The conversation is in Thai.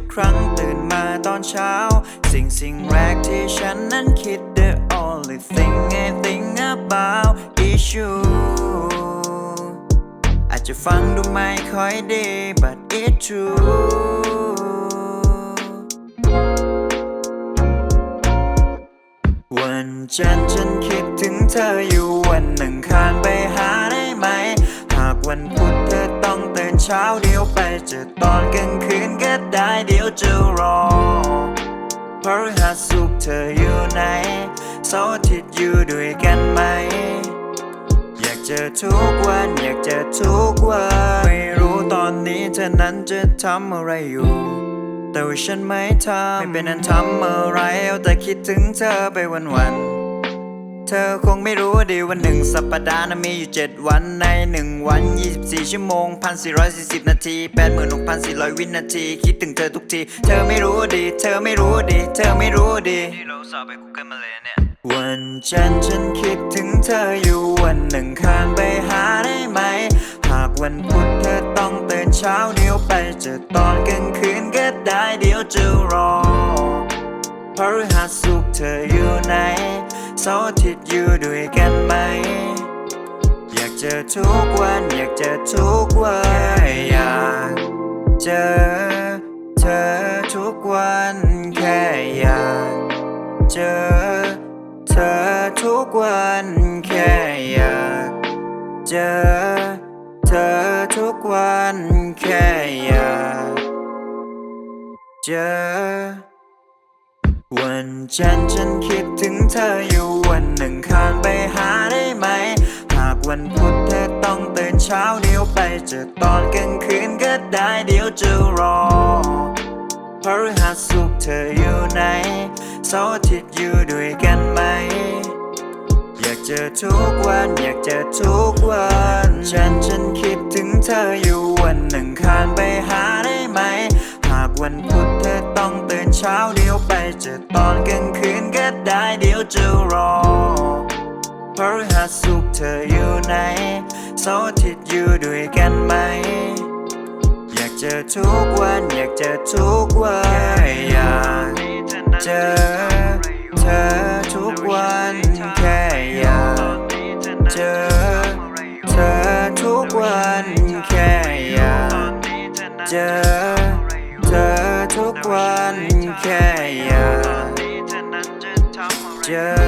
ทุกครั้งตื่นมาตอนเช้า สิ่งสิ่งแรกที่ฉันนั้นคิด The only thing I think about is you อาจจะฟังดูไม่ค่อยดี but it's true วันจันทร์ฉันคิดถึงเธออยู่วันหนึ่งคานไปหาได้ไหม หากวันพุธเธอต้องตื่นเช้าเดี๋ยวไปเจอตอนกลางคืนก็ เดี๋ยวจะรอพฤหัสสุกร์เธออยู่ไหนเสาร์อาทิตย์อยู่ด้วยกันไหม อยากเจอทุกวัน อยากเจอทุกวัน ไม่รู้ตอนนี้เธอนั้นจะทำอะไรอยู่ แต่ว่าฉันไม่ทำไม่เป็นอันทำอะไรเอาแต่คิดถึงเธอไปวันวัน เธอคงไม่รู้ดีว่าหนึ่งสัปดาห์นั้นมีอยู่7วันใน1วัน 24 ชั่วโมง 1440 นาที 86,400 วินาที คิดถึงเธอทุกที เธอไม่รู้ดี เธอไม่รู้ดี เธอไม่รู้ดีนี่เราสอบไปกูเกิลมาเลยเนี่ยวันจันทร์ฉันคิดถึงเธออยู่วันหนึ่งคานไปหาได้ไหม หากวันพุธเธอต้องตื่นเช้าเดี๋ยวไปเจอตอนกลางคืนก็ได้เดี๋ยวจะรอพฤหัสสุกร์เธออยู่ไหน เสาร์อาทิตย์อยู่ด้วยกันไหม อยากเจอทุกวัน อยากเจอทุกวันอยากเจอเธอทุกวันแค่อยากเจอเธอทุกวันแค่อยากเจอเธอทุกวันแค่อยากเจอ วันจันทร์ฉันคิดถึงเธออยู่วันหนึ่งคานไปหาได้ไหม หากวันพุธเธอต้องตื่นเช้าเดี๋ยวไปเจอตอนกลางคืนก็ได้เดี๋ยวจะรอพฤหัสสุกเธออยู่ไหนเสาร์อาทิตย์อยู่ด้วยกันไหม อยากเจอทุกวันอยากเจอทุกวันฉันฉันคิดถึงเธออยู่วันหนึ่งคานไปหาได้ไหม หากวันพุธเธอต้องตื่นเช้าเดี๋ยว จอตอนกลางคืนก็ได้เดี๋ยวจะรอพฤหัสสุกเธออยู่ไหนเสาร์อาทิตย์อยู่ด้วยกันไหม อยากเจอทุกวันอยากเจอทุกวันอยากเจอเธอทุกวันแค่อยากเจอเธอทุกวันแค่อยากเจอ just